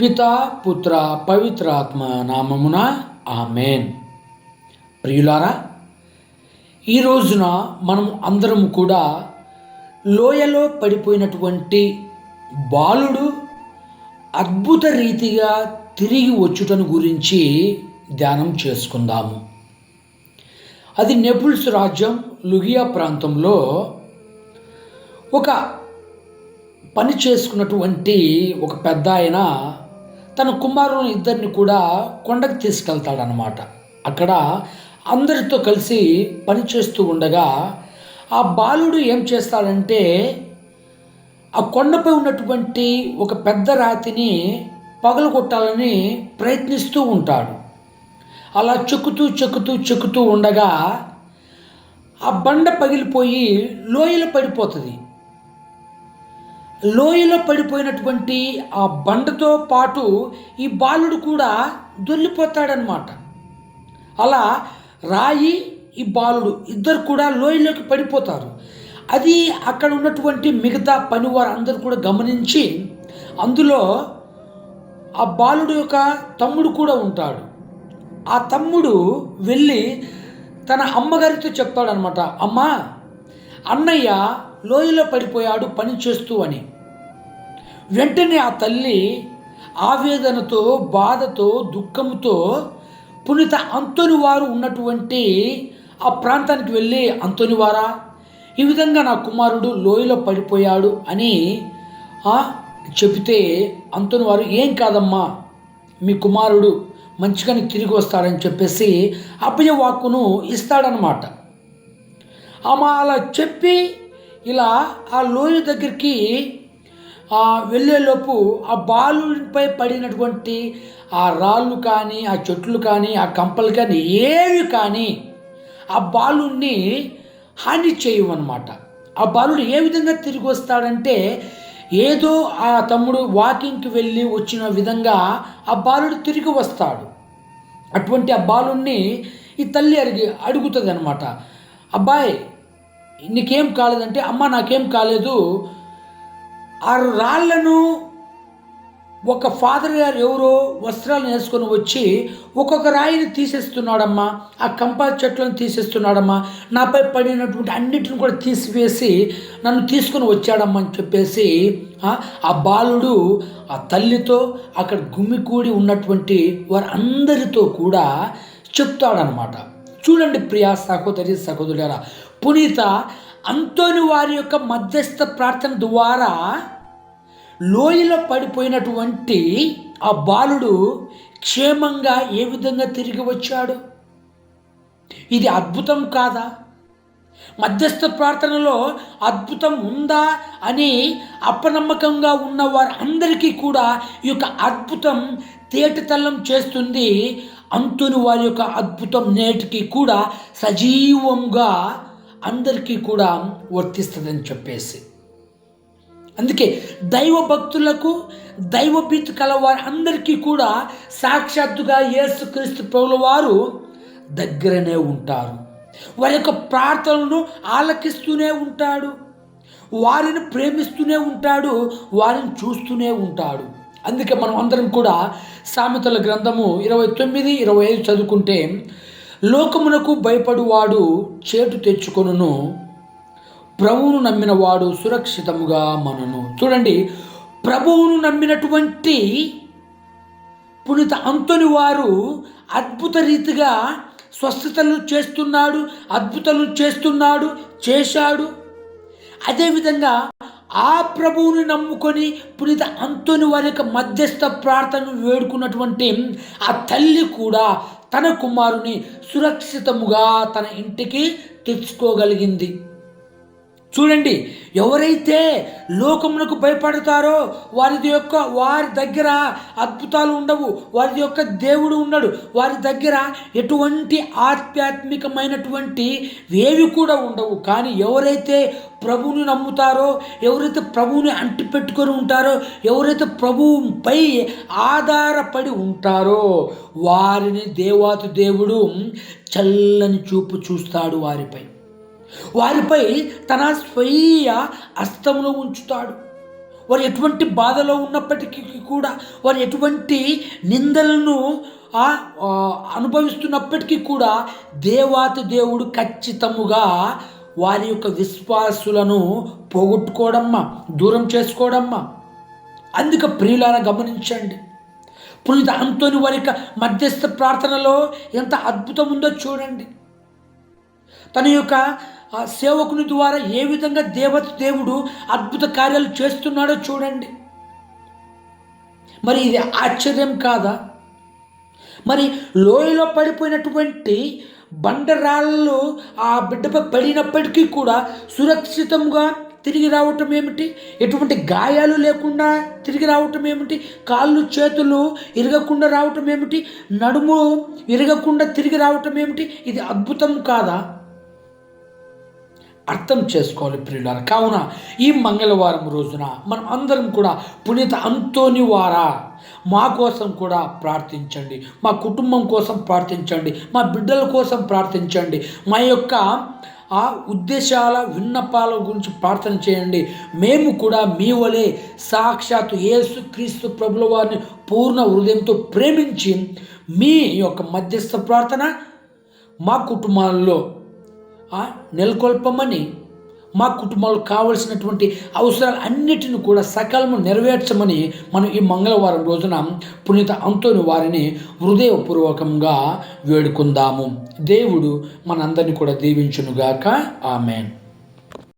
పిత పుత్ర పవిత్రాత్మ నామమున ఆమెన్. ప్రియులారా ఈ రోజున మనం అందరం కూడా లోయలో పడిపోయినటువంటి బాలుడు అద్భుత రీతిగా తిరిగి వచ్చుటను గురించి ధ్యానం చేసుకుందాము. అది నెపుల్స్ రాజ్యం లుగియా ప్రాంతంలో ఒక పని చేసుకున్నటువంటి ఒక పెద్ద ఆయన తన కుమారుని ఇద్దరిని కూడా కొండకు తీసుకెళ్తాడనమాట అక్కడ అందరితో కలిసి పని చేస్తూ ఉండగా ఆ బాలుడు ఏం చేస్తాడంటే ఆ కొండపై ఉన్నటువంటి ఒక పెద్ద రాతిని పగలగొట్టాలని ప్రయత్నిస్తూ ఉంటాడు. అలా చెక్కుతూ చెక్కుతూ చెక్కుతూ ఉండగా ఆ బండ పగిలిపోయి లోయలు పడిపోతుంది. లోయలో పడిపోయినటువంటి ఆ బండతో పాటు ఈ బాలుడు కూడా దొల్లిపోతాడనమాట అలా రాయి ఈ బాలుడు ఇద్దరు కూడా లోయలోకి పడిపోతారు. అది అక్కడ ఉన్నటువంటి మిగతా పనివారు అందరూ కూడా గమనించి అందులో ఆ బాలుడు యొక్క తమ్ముడు కూడా ఉంటాడు. ఆ తమ్ముడు వెళ్ళి తన అమ్మగారితో చెప్తాడనమాట అమ్మ అన్నయ్య లోయలో పడిపోయాడు పని చేస్తూ అని. వెంటనే ఆ తల్లి ఆవేదనతో బాధతో దుఃఖంతో పునీత అంతోని వారు ఉన్నటువంటి ఆ ప్రాంతానికి వెళ్ళి అంతోని వారా ఈ విధంగా నా కుమారుడు లోయలో పడిపోయాడు అని చెబితే అంతోని వారు ఏం కాదమ్మా మీ కుమారుడు మంచిగానే తిరిగి వస్తాడని చెప్పేసి అభయ వాక్కును ఇస్తాడనమాట ఆమె అలా చెప్పి ఇలా ఆ లోయ దగ్గరికి వెళ్ళేలోపు ఆ బాలుపై పడినటువంటి ఆ రాళ్ళు కానీ ఆ చెట్లు కానీ ఆ కంపలు కానీ ఏవి కానీ ఆ బాలుని హాని చేయమన్నమాట ఆ బాలుడు ఏ విధంగా తిరిగి వస్తాడంటే ఏదో ఆ తమ్ముడు వాకింగ్కి వెళ్ళి వచ్చిన విధంగా ఆ బాలుడు తిరిగి వస్తాడు. అటువంటి ఆ బాలుణ్ణి ఈ తల్లి అడిగి అడుగుతుంది అనమాట అబ్బాయి నీకేం కాలేదంటే అమ్మ నాకేం కాలేదు. ఆ రాళ్ళను ఒక ఫాదర్ గారు ఎవరో వస్త్రాలను వేసుకొని వచ్చి ఒక్కొక్క రాయిని తీసేస్తున్నాడమ్మా. ఆ కంపా చెట్లను తీసేస్తున్నాడమ్మా. నాపై పడినటువంటి అన్నిటిని కూడా తీసివేసి నన్ను తీసుకొని వచ్చాడమ్మా అని చెప్పేసి ఆ బాలుడు ఆ తల్లితో అక్కడ గుమ్మికూడి ఉన్నటువంటి వారందరితో కూడా చెప్తాడనమాట చూడండి ప్రియా సహోదరి సహోదరులారా పునీత అంతోని వారి యొక్క మధ్యస్థ ప్రార్థన ద్వారా లోయలో పడిపోయినటువంటి ఆ బాలుడు క్షేమంగా ఏ విధంగా తిరిగి వచ్చాడు? ఇది అద్భుతం కాదా? మధ్యస్థ ప్రార్థనలో అద్భుతం ఉందా అని అపనమ్మకంగా ఉన్న వారందరికీ కూడా ఈ యొక్క అద్భుతం తేటతల్లం చేస్తుంది. అంతుని వారి యొక్క అద్భుతం నేటికి కూడా సజీవంగా అందరికీ కూడా వర్తిస్తుందని చెప్పేసి. అందుకే దైవ భక్తులకు దైవభీతి కలవారు అందరికీ కూడా సాక్షాత్తుగా యేసుక్రీస్తు ప్రభుల వారు దగ్గరనే ఉంటారు. వారి యొక్క ప్రార్థనలను ఆలకిస్తూనే ఉంటాడు. వారిని ప్రేమిస్తూనే ఉంటాడు వారిని చూస్తూనే ఉంటాడు. అందుకే మనం అందరం కూడా సామెతల గ్రంథము ఇరవై తొమ్మిది ఇరవై ఐదు చదువుకుంటే లోకమునకు భయపడువాడు చేటు తెచ్చుకొనును. ప్రభువును నమ్మిన వాడు సురక్షితముగా మనను. చూడండి ప్రభువును నమ్మినటువంటి పునీత అంతుని వారు అద్భుత రీతిగా స్వస్థతలు చేస్తున్నాడు అద్భుతలు చేస్తున్నాడు చేశాడు. అదేవిధంగా ఆ ప్రభువుని నమ్ముకొని పునీత అంతోని వారి యొక్క మధ్యస్థ ప్రార్థనను వేడుకున్నటువంటి ఆ తల్లి కూడా తన కుమారుని సురక్షితముగా తన ఇంటికి తెచ్చుకోగలిగింది. చూడండి ఎవరైతే లోకమునకు భయపడతారో వారి యొక్క వారి దగ్గర అద్భుతాలు ఉండవు వారి యొక్క దేవుడు ఉండడు వారి దగ్గర ఎటువంటి ఆధ్యాత్మికమైనటువంటి వేవి కూడా ఉండవు. కానీ ఎవరైతే ప్రభువుని నమ్ముతారో ఎవరైతే ప్రభువుని అంటిపెట్టుకొని ఉంటారో ఎవరైతే ప్రభువుపై ఆధారపడి ఉంటారో వారిని దేవాతి దేవుడు చల్లని చూపు చూస్తాడు వారిపై. వారిపై తన స్వీయ అస్తమును ఉంచుతాడు. వారు ఎటువంటి బాధలో ఉన్నప్పటికీ కూడా వారు ఎటువంటి నిందలను అనుభవిస్తున్నప్పటికీ కూడా దేవాతి దేవుడు ఖచ్చితముగా వారి యొక్క విశ్వాసులను పోగొట్టుకోవడమ్మా దూరం చేసుకోవడమ్మా అందుకే ప్రియులారా గమనించండి. పునీత అంతోని వారి యొక్క మధ్యస్థ ప్రార్థనలో ఎంత అద్భుతం ఉందో చూడండి. తన యొక్క ఆ సేవకుని ద్వారా ఏ విధంగా దేవత దేవుడు అద్భుత కార్యాలు చేస్తున్నాడో చూడండి. మరి ఇది ఆశ్చర్యం కాదా? మరి లోయలో పడిపోయినటువంటి బండరాళ్ళు ఆ బిడ్డపై పడినప్పటికీ కూడా సురక్షితంగా తిరిగి రావటం ఏమిటి? ఎటువంటి గాయాలు లేకుండా తిరిగి రావటం ఏమిటి? కాళ్ళు చేతులు ఇరగకుండా రావటం ఏమిటి? నడుము ఇరగకుండా తిరిగి రావటం ఏమిటి? ఇది అద్భుతం కాదా? అర్థం చేసుకోవాలి ప్రియులారా. కావున ఈ మంగళవారం రోజున మనం అందరం కూడా పునీత అంతోని వారా. మా కోసం కూడా ప్రార్థించండి. మా కుటుంబం కోసం ప్రార్థించండి. మా బిడ్డల కోసం ప్రార్థించండి. మా యొక్క ఆ ఉద్దేశాల విన్నపాల గురించి ప్రార్థన చేయండి. మేము కూడా మీ వలె సాక్షాత్తు యేసు క్రీస్తు ప్రభుల వారిని పూర్ణ హృదయంతో ప్రేమించి మీ యొక్క మధ్యస్థ ప్రార్థన మా కుటుంబాల్లో నెలకొల్పమని మా కుటుంబాలకు కావలసినటువంటి అవసరాలు అన్నిటిని కూడా సకాలము నెరవేర్చమని మనం ఈ మంగళవారం రోజున పునీత అంతోని వారిని హృదయపూర్వకంగా వేడుకుందాము. దేవుడు మనందరినీ కూడా దీవించునుగాక. ఆమెన్.